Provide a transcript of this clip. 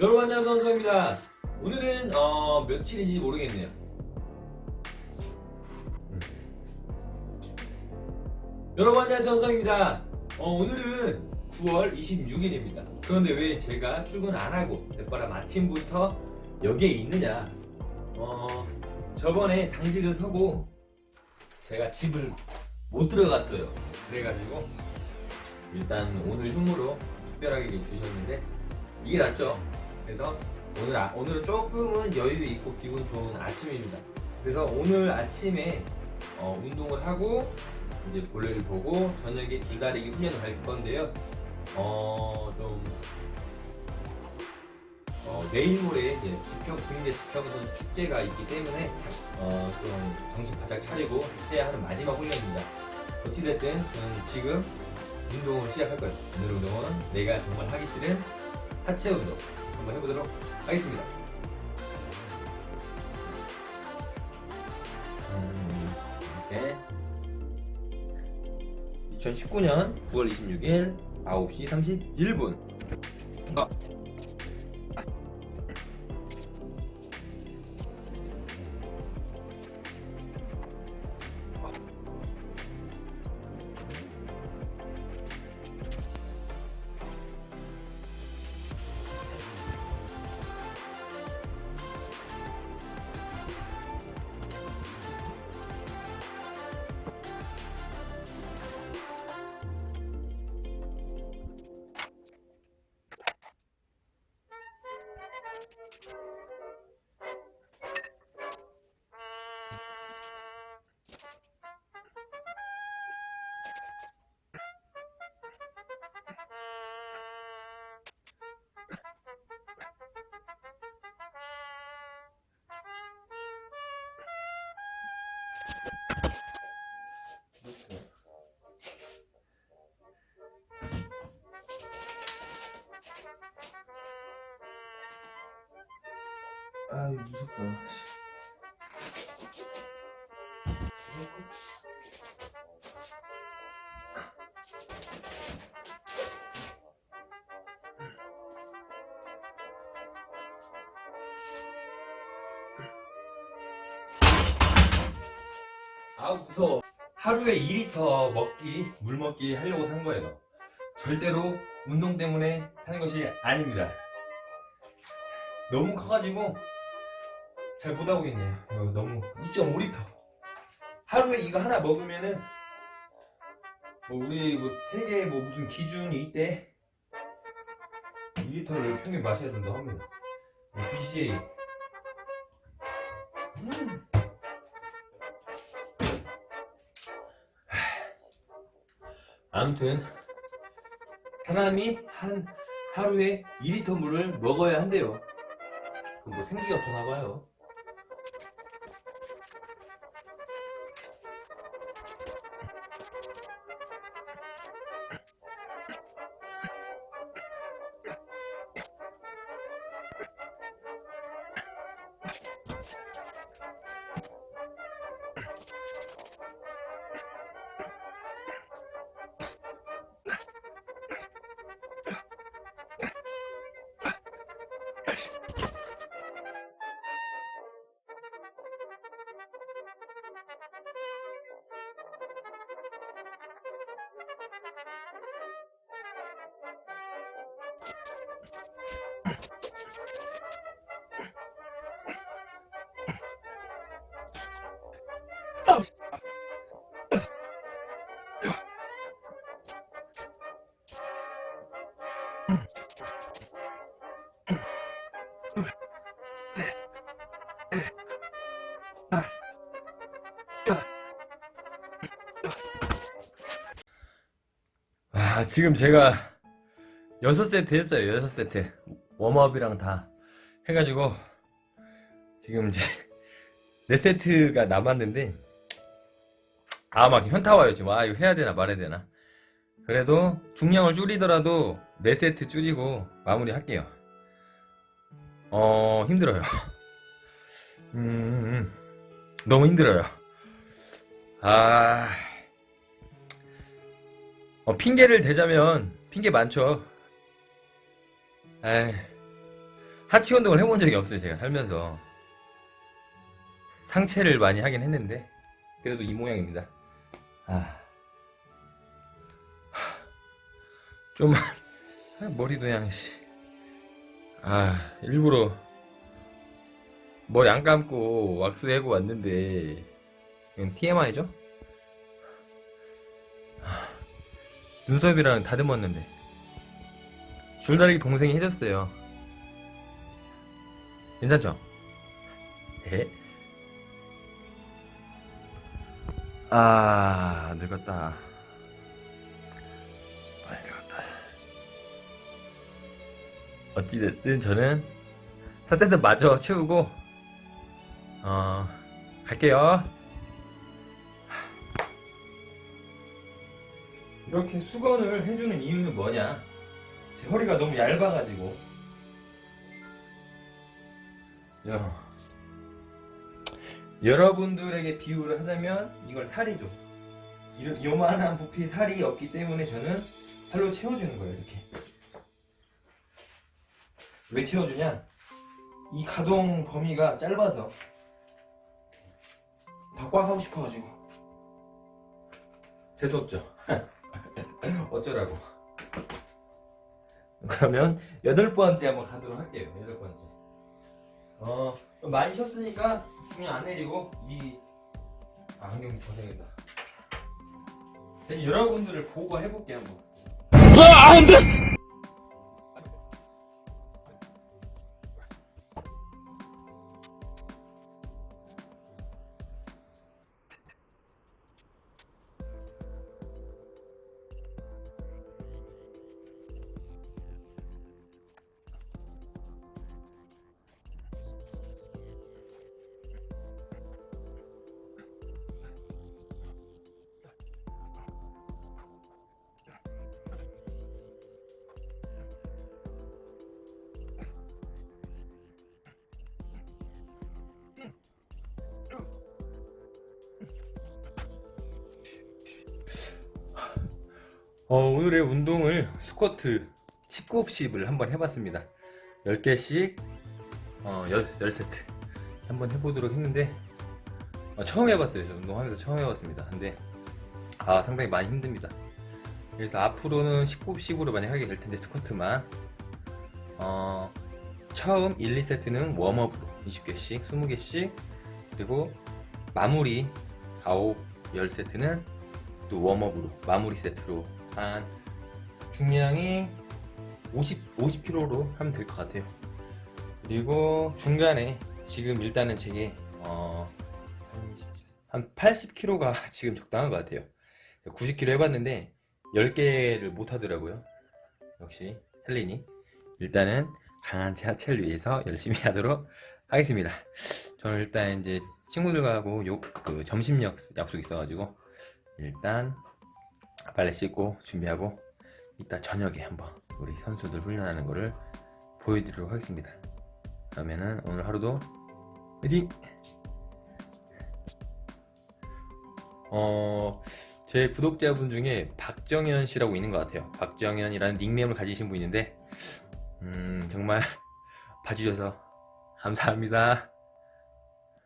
여러분 안녕하세요 선수입니다. 오늘은 어, 며칠인지 모르겠네요. 음. 여러분 안녕하세요 선수입니다. 어, 오늘은 9월 26일입니다. 그런데 왜 제가 출근 안 하고 대바람 아침부터 여기에 있느냐? 어, 저번에 당직을 서고 제가 집을 못 들어갔어요. 그래가지고 일단 오늘 휴무로 특별하게 주셨는데 이게 낫죠. 그래서 오늘 아- 오늘은 조금은 여유 있고 기분 좋은 아침입니다. 그래서 오늘 아침에 어, 운동을 하고 이제 볼래를 보고 저녁에 줄다리기 훈련을 할 건데요. 어, 좀 어, 내일 모레 이제 지평 국내 지평선 축제가 있기 때문에 어, 좀 정신 바짝 차리고 해야 하는 마지막 훈련입니다. 어찌됐든 저는 지금 운동을 시작할 거예요. 오늘 운동은 내가 정말 하기 싫은 하체 운동 한번 해보도록 하겠습니다. 음, 이렇게 2019년 9월 26일 9시 31분. 아 이 무섭다. 아우 무서워. 하루에 2리터 먹기, 물 먹기 하려고 산 거예요. 절대로 운동 때문에 사는 것이 아닙니다. 너무 커가지고 잘 못하고 있네요. 너무 2.5리터. 하루에 이거 하나 먹으면은 뭐 우리 뭐 되게 뭐 무슨 기준이 있대. 2리터를 평균 마셔야 된다고 합니다. 뭐 BCA. 음. 아무튼 사람이 한 하루에 2리터 물을 먹어야 한대요. 그뭐 생기가 없나 봐요. 아, 지금 제가 6세트 했어요. 6세트. 웜업이랑 다 해가지고 지금 이제 4세트가 남았는데 아, 막 현타 와요. 지금. 아, 이거 해야 되나 말아야 되나. 그래도 중량을 줄이더라도 4세트 줄이고 마무리 할게요. 어, 힘들어요. 음, 음. 너무 힘들어요. 아, 어, 핑계를 대자면 핑계 많죠. 에이, 하체 운동을 해본 적이 없어요, 제가 살면서. 상체를 많이 하긴 했는데, 그래도 이 모양입니다. 아. 좀, 머리도 그냥, 씨. 아, 일부러 머리 안 감고 왁스 해고 왔는데, 이건 TMI죠? 눈썹이랑 다듬었는데, 줄다리기 동생이 해줬어요. 괜찮죠? 예? 아, 늙었다. 어찌됐든 저는 4세트 마저 채우고, 어, 갈게요. 이렇게 수건을 해주는 이유는 뭐냐? 제 허리가 너무 얇아가지고. 야. 여러분들에게 비유를 하자면 이걸 살이죠. 이런 요만한 부피 살이 없기 때문에 저는 살로 채워주는 거예요. 이렇게. 왜 채워주냐? 이 가동 범위가 짧아서 다 꽉 하고 싶어가지고 재수없죠. 어쩌라고. 그러면 여덟 번째 한번 가도록 할게요. 여덟 번째. 어 많이 쉬었으니까 중량 안 내리고 이 아, 안경 벗어야겠다. 대신 여러분들을 보고 해볼게 한번. 어, 오늘의 운동을 스쿼트 19흡입을 한번 해봤습니다. 10개씩 어, 10, 10세트 한번 해보도록 했는데 어, 처음 해봤어요. 저 운동하면서 처음 해봤습니다. 근데 아 상당히 많이 힘듭니다. 그래서 앞으로는 19흡입으로 많이 하게 될 텐데 스쿼트만 어, 처음 1, 2세트는 웜업으로 20개씩 20개씩 그리고 마무리 9, 10세트는 또 웜업으로 마무리 세트로 한 중량이 50, 50kg로 하면 될 것 같아요. 그리고 중간에 지금 일단은 제게 어, 한 80kg가 지금 적당한 것 같아요. 90kg 해봤는데 10개를 못 하더라고요. 역시 헬린이 일단은 강한 하체를 위해서 열심히 하도록 하겠습니다. 저는 일단 이제 친구들하고 요, 그 점심 약, 약속 있어가지고 일단 빨래 씻고 준비하고 이따 저녁에 한번 우리 선수들 훈련하는 거를 보여드리도록 하겠습니다. 그러면은 오늘 하루도 화이팅! 어, 제 구독자분 중에 박정현 씨라고 있는 것 같아요. 박정현이라는 닉네임을 가지신 분인데, 음, 정말 봐주셔서 감사합니다.